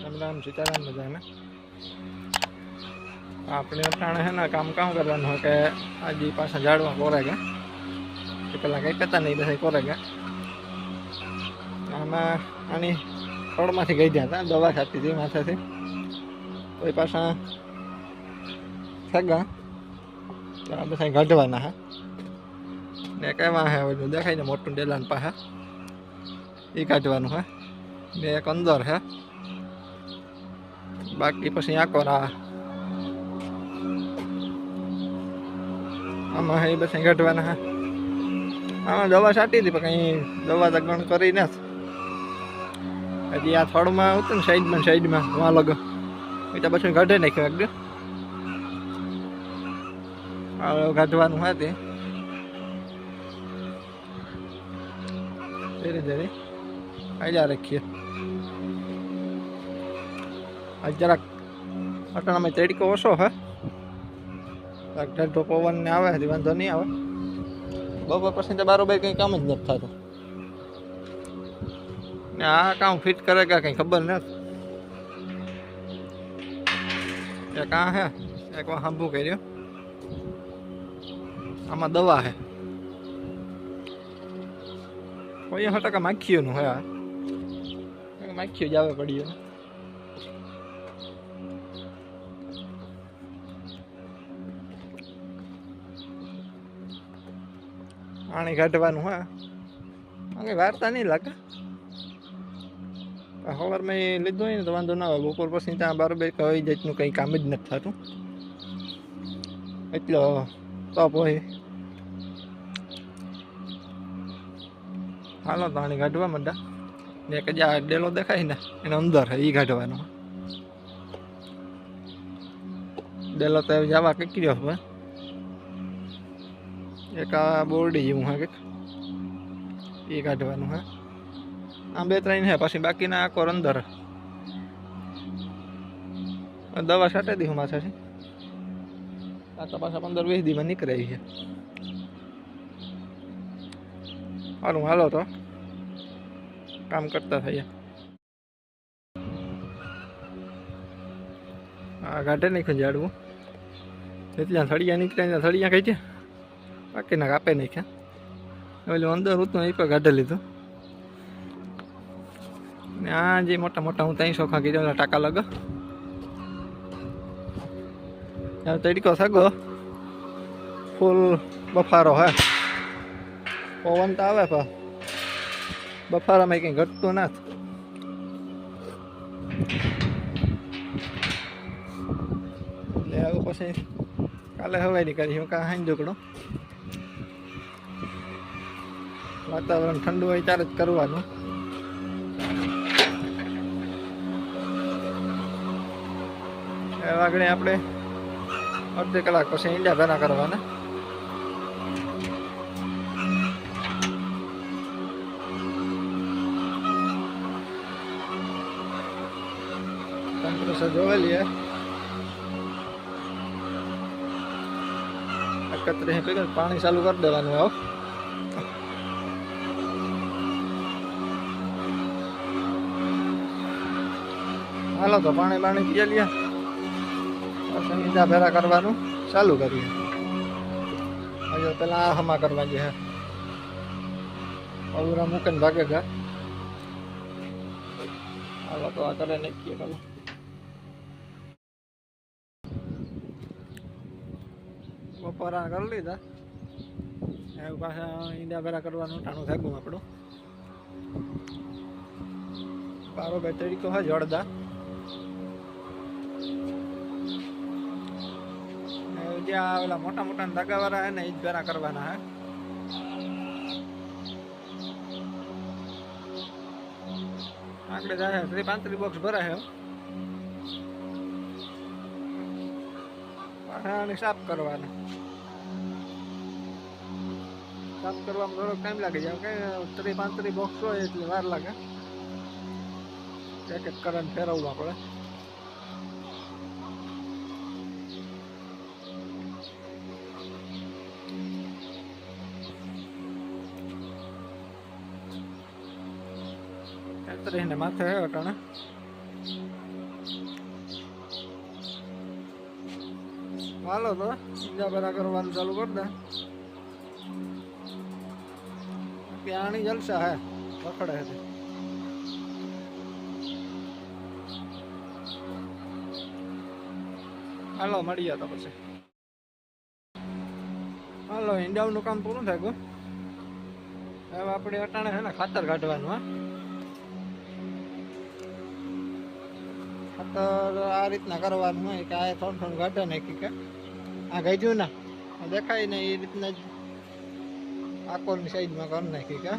રામ રામ સીતારામ બધાને. આપણે અટાણે હે ને કામ કામ કરવાનું હોય કે આજે પાછા ઝાડવા કોરે ગયા એ પેલા કંઈ કરતા નહીં પછી કોરે ગયા આમાં આની ખડમાંથી ગઈ ગયા હતા, દવા ખાતી હતી માથેથી. પાછા સગા તો આ બધા કાઢવાના હા. ને કેવા હે દેખાય ને મોટું ડેલાન પાસે એ કાઢવાનું હે. ને એક અંદર હે. બાકી પછી આખો ના. આમાં એ બધા ઘટવાના હા. આમાં દવા છાંટી હતી પણ કંઈ દવા તો ગણ કરી નથી. હજી આ થડમાં આવતું ને સાઈડમાં સાઈડમાં, વાં લગ. એ તો પછી ઘટે નાખ્યો એક ગાઢવાનું હા તે. ધીરે ધીરે આજા રાખીએ આજ જરાક અટાણામાં તડકો ઓછો હે ઢાઢો પવન ને આવે વાંધો નહીં આવે બપોર પછી તો બારોબાર કંઈ કામ જ નથી થતું ને આ કામ ફિટ કરે કે કંઈ ખબર નથી એક આ હે એક વા હાંભું કર્યો આમાં દવા હે કોઈ સો ટકા માખીઓનું હે આ માખીઓ જ આવે પાણી કાઢવાનું હા આને વાર્તા નહીં લાગે સવાર મેં લીધું હોય ને તો વાંધો ના આવે બપોર પછી ત્યાં બારોબાર કઈ જાતનું કંઈ કામ જ નથી થતું એટલો તપ હોય હાલો પાણી કાઢવા માંડા ને કે જે આ ડેલો દેખાય ને, એને અંદર એ કાઢવાનો ડેલો તો જવા કીકર્યો હવે. એક આ બોરડી જેવું હા કંઈક. એ કાઢવાનું હા. આ બે ત્રણ હે, પછી બાકીના આખો અંદર. દવા છાંટી દીધું છે આ તો પાછા પંદર વીસ દીમાં નીકળે છે હાલું, હાલો તો. કામ કરતા થયા. આ કાઢે નાખ્યું ઝાડવું. એટલે થળિયા ત્યાં થળિયા કઈ છે બાકીના કાપે નાખ્યા ઓલું અંદર હતું એ પણ કાઢી લીધું. ને આ જે મોટા મોટા હું ત્યાં સોખા કીધા ટાકા લગ. તડકો સગો ફૂલ બફારો હે. પવન તો આવે પણ. બફારામાં કંઈ ઘટતું ના એટલે આવું પછી. કાલે હવાઈ કરી હું કાં હાઈ દુકડો. વાતાવરણ ઠંડુ હોય ત્યારે જ કરવાનું. વાગણે આપણે અડધી કલાક પછી ઈંડા ભેરા કરવાના. ટેમ્પરેચર જોવેલી હે એકત્રીસ પીગલ પાણી ચાલુ કરી દેવાનું આવ હાલો તો પાણી પાણી પીએ પછી ઈંડા ભેરા કરવાનું ચાલુ કરીએ હજુ પેલા આ હમા કરવા જે હે અવરા મૂકીને ભાગે ગયા હાલો તો આ કરે નાખીએ ચાલો બપોરા કરી લીધા. એવું પાછા ઈંડા ભેરા કરવાનું ટાણું થાગું આપણું પારો બે તરીકો હા જળદા જે આ ઓલા મોટા મોટા ધાગાવાળા હે ને એ જ ભેરા કરવાના હે. આગળ જાય ત્રી પાંત્રી બોક્સ ભરાય હે. પાછા સાફ કરવાના સાફ કરવામાં થોડોક ટાઈમ લાગે જાય કે ત્રી પાંત્રી બોક્સ હોય એટલે વાર લાગે એક એક કરંટ ફેરવવા પડે પાંત્રીસ ને માથે હે અટાણે હાલો તો બીજા કરવાનું ચાલુ કરી દે. પ્યાણી જલસા હે પકડે છે હાલો મળીએ તો પછી. હાલો ઈંડાનું કામ પૂરું થાય ગયું હવે આપણે અટાણે છે ને ખાતર કાઢવાનું, હા. ખાતર આ રીતના કરવાનું હોય કે આ થોડું થોડું કાઢે નાખી કે. આ ગાઈજું ના દેખાય ને એ રીતના જ. આકોરની સાઈડમાં કરી નાખી કે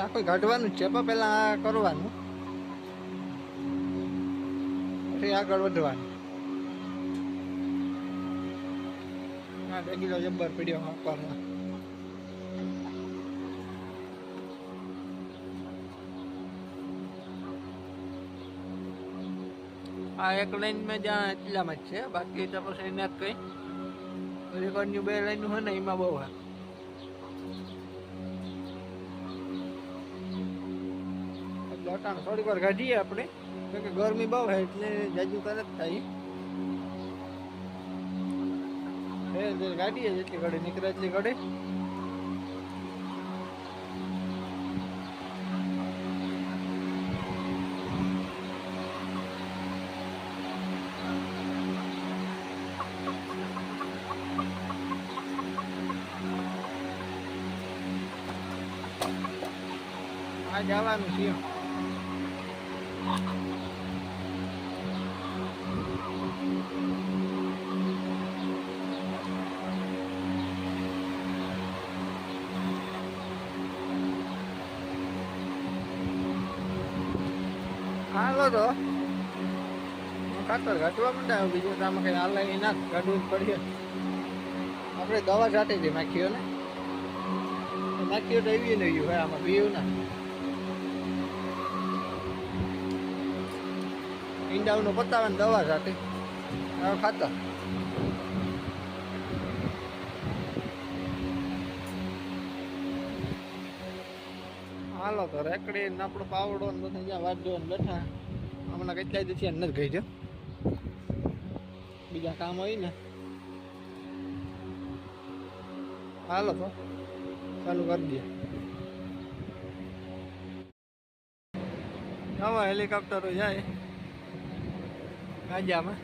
આખું કાઢવાનું જ છે, પણ પહેલાં આ કરવાનું. પછી આગળ વધવાનું. હા ડગીલો જબ્બર પીડ્યો આપવાનો આ એક લાઈન મેં જ્યાં એટલામાં જ છે, બાકી તો પછી એને કંઈ. રેકોર્ડની બે લાઈન હોય ને, એમાં બહુ હે એટલે અટાણે થોડીક વાર કાઢીએ આપણે, કેમ કે ગરમી બહુ હોય એટલે જાજુ કરે જ થાય. જે ગાડીએ જેટલી ઘડી નીકળે એટલી ઘડી. આ જવાનું છે. હાલો તો. ખાતર ઘટવા માંડ્યા, બીજું તો આમાં કઈ હાલ ના કાઢવું જ પડીએ આપણે દવા છાંટી હતી નાખ્યો ને. માખીઓ તો એવી નહીં હોય આમાં બીયું ના ઈંડાનું ને દવા સાથે. ખાતા. હાલો તો રેકડી ને આપણો પાવડો ને બધું જ્યાં વાંચો ને બેઠા. હમણાં કેટલાય દિવસથી નથી ગઈ છે બીજા કામ હોય ને. હાલો તો. ચાલુ કરી દઈએ. નવા હેલિકોપ્ટરો જાય. ગાજામાં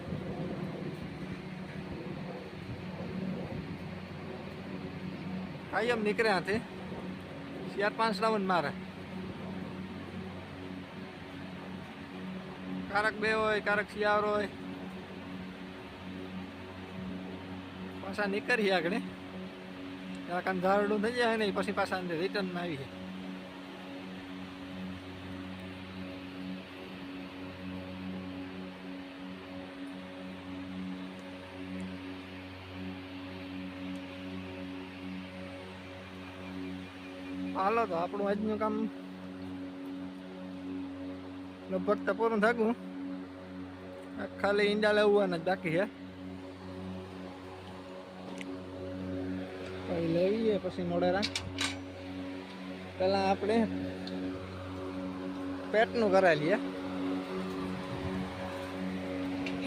કાયમ નીકળ્યા હાથે ચાર પાંચ રાઉન્ડ મારે કારક બે હોય કારક શિયાળો હોય પાછા નીકળીએ આગળ જરાક ધારડું થઈ જાય ને પછી પાછા રિટર્નમાં આવી હાલો તો આપણું આજનું કામ લગભગ તો પૂરું થાકું ખાલી ઈંડા લેવાના જ બાકી છે. પછી લેવીએ પછી મોડેરા પહેલાં આપણે પેટનું કરાવી લઈએ.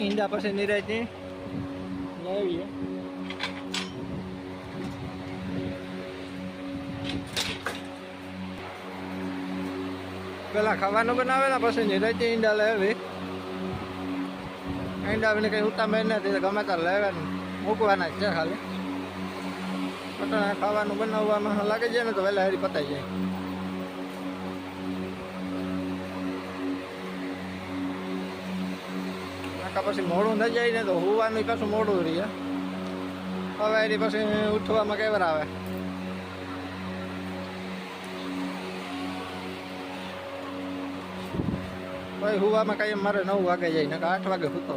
ઈંડા પછી નિરાયતી લેવીએ. પેલા ખાવાનું બનાવે ને પછી નિરાયતી ઈંડા લેવી. ઈંડા ને કંઈ ઉતા મેં નથી ગમે ત્યાં લેવાનું. મૂકવાના જ છે ખાલી. પટાણા ખાવાનું બનાવવામાં લાગે છે ને, તો વહેલા હારી પતાઈ જાય. આખા પછી મોડું થઈ જાય ને, તો હોવાનું પાછું મોડું રહે. હવે એની પછી ઉઠવામાં કેવર આવે? ભાઈ હુવામાં કાંઈ મારે નવ વાગે જાય ને આઠ વાગે સૂતો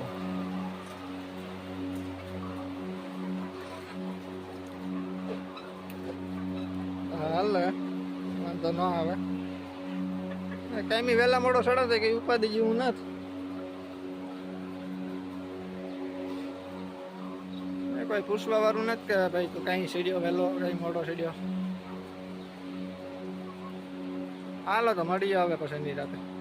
હાલે, વાંધો ન આવે. કાંઈ વહેલા મોડો સડો છે કે ઉપાધિ જેવું નથી કોઈ પૂછવા વાળું નથી કે ભાઈ તું કઈ સીડીઓ વહેલો, કઈ મોડો સીડ્યો. હાલો તો મળીએ હવે પછી રાતે.